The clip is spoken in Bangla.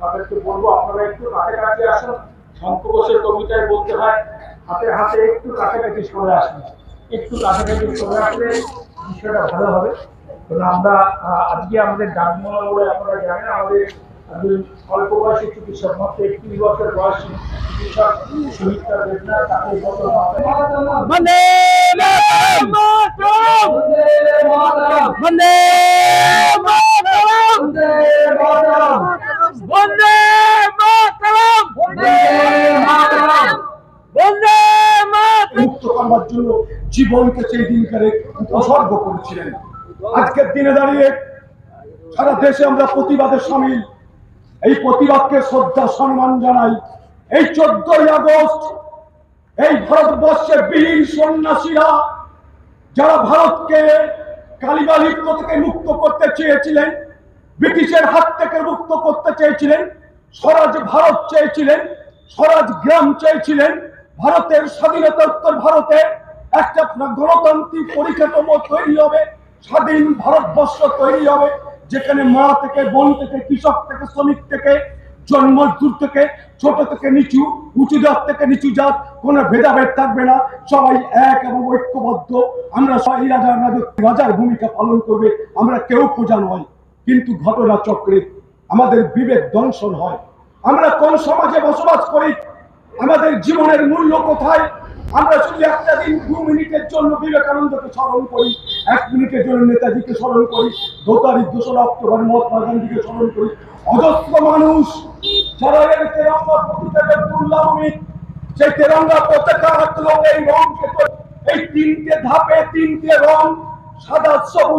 তাদেরকে বলব আপনারা একটু কাছাকাছি আসুন শঙ্করঘোষের কবিতায় বলতে হয় হাতে হাতে একটু কাছাকাছি সরে আসুন একটু কাছাকাছি সরে আসলে বিষয়টা ভালো হবে কারণ আমরা আজকে আমাদের ডাকমোলা বলে আপনারা জানেন আমাদের অল্প বয়সী চিকিৎসক মাত্র একত্রিশ বছর বয়সী চিকিৎসক দেবনাথ তাকে গত বন্দে মাতরম! বন্দে মাতরম বন্দে মাতরম বন্দে মাতরম মুক্ত করবার জন্য জীবনকে সেই দিনকারে উৎসর্গ করেছিলেন। আজকের দিনে দাঁড়িয়ে সারা দেশে আমরা প্রতিবাদে সামিল। এই প্রতিবাদকে শ্রদ্ধা, সম্মান জানাই। এই চোদ্দই আগস্ট, এই ভারতবর্ষের বীর সন্ন্যাসীরা যারা ভারতকে কালিবালিপ্ত থেকে মুক্ত করতে চেয়েছিলেন, ব্রিটিশের হাত থেকে মুক্ত করতে চেয়েছিলেন, স্বরাজ ভারত চেয়েছিলেন, স্বরাজ গ্রাম চেয়েছিলেন ভারতের স্বাধীনতা উত্তর ভারতে একটা গণতান্ত্রিক পরিকাঠামো তৈরি হবে, স্বাধীন ভারতবর্ষ তৈরি হবে, যেখানে মা থেকে, বোন থেকে, কৃষক থেকে, শ্রমিক থেকে জন্মদূর থেকে, ছোট থেকে নিচু, উঁচু জাত থেকে নিচু জাত, কোনো ভেদাভেদ থাকবে না, সবাই এক এবং ঐক্যবদ্ধ। আমরা সবাই রাজা রাজার ভূমিকা পালন করবে, আমরা কেউ পূজা নয়, কিন্তু ঘটনা চক্রে আমাদের বিবেক দংশন হয়। আমরা কোন সমাজে বসবাস করি আমাদের জীবনের মূল্য কোথায়? আমরা শুধু একটা দিন, দু মিনিটের জন্য বিবেকানন্দকে স্মরণ করি, এক মিনিটের জন্য নেতাজিকে স্মরণ করি দু তারিখ দোসরা অক্টোবর, মহাত্মা গান্ধীকে স্মরণ করি। অজস্র মানুষ সেই তেরঙ্গা পতাকা এই এই তিনটে ধাপে তিনটে রং সাদা সবুজ